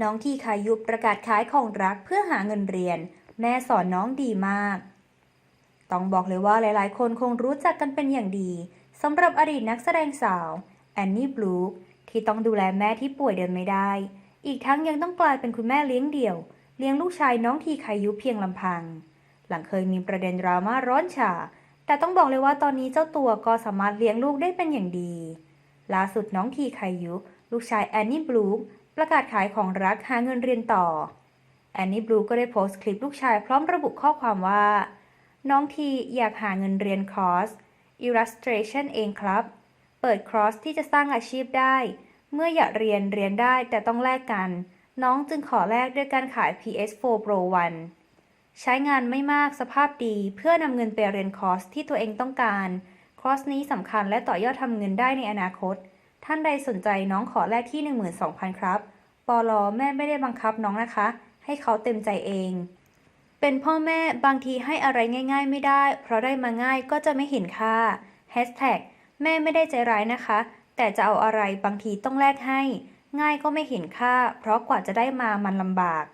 น้องทีคายุบประกาศขายของรักเพื่อหาเงินเรียน แม่สอนน้องดีมาก ต้องบอกเลยว่าหลายๆ คนคงรู้จักกันเป็นอย่างดีสำหรับอดีตนักแสดงสาว แอนนี่บลูคที่ต้องดูแลแม่ที่ป่วยเดินไม่ได้ อีกทั้งยังต้องกลายเป็นคุณแม่เลี้ยงเดี่ยว เลี้ยงลูกชายน้องทีคายุเพียงลำพัง หลังเคยมีประเด็นดราม่าร้อนฉาแต่ต้องบอกเลยว่าตอนนี้เจ้าตัวก็สามารถเลี้ยงลูกได้เป็นอย่างดี ล่าสุดน้องทีคายุ ลูกชายแอนนี่บลูค ประกาศขายของรักหาเงินเรียนต่อ แอนนี่บลูก็ได้โพสต์คลิปลูกชายพร้อมระบุข้อความว่า น้องทีอยากหาเงินเรียนคอร์ส illustration เองครับ เปิดคอร์สที่จะสร้างอาชีพได้ เมื่ออยากเรียนเรียนได้แต่ต้องแลกกัน น้องจึงขอแลกด้วยการขาย PS4 Pro 1 ใช้งานไม่มากสภาพดีเพื่อนำเงินไปเรียนคอร์สที่ตัวเองต้องการ คอร์สนี้สำคัญและต่อยอดทำเงินได้ในอนาคต ท่านใดสนใจน้องขอแลกที่ 12,000 ครับ ปอลอแม่ไม่ได้บังคับน้องนะคะ ให้เขาเต็มใจเอง เป็นพ่อแม่บางทีให้อะไรง่าย ๆ ไม่ได้ เพราะได้มาง่ายก็จะไม่เห็นค่าแฮชแท็กแม่ไม่ได้ใจร้ายนะคะ แต่จะเอาอะไรบางทีต้องแลกให้ ง่ายก็ไม่เห็นค่า เพราะกว่าจะได้มามันลำบาก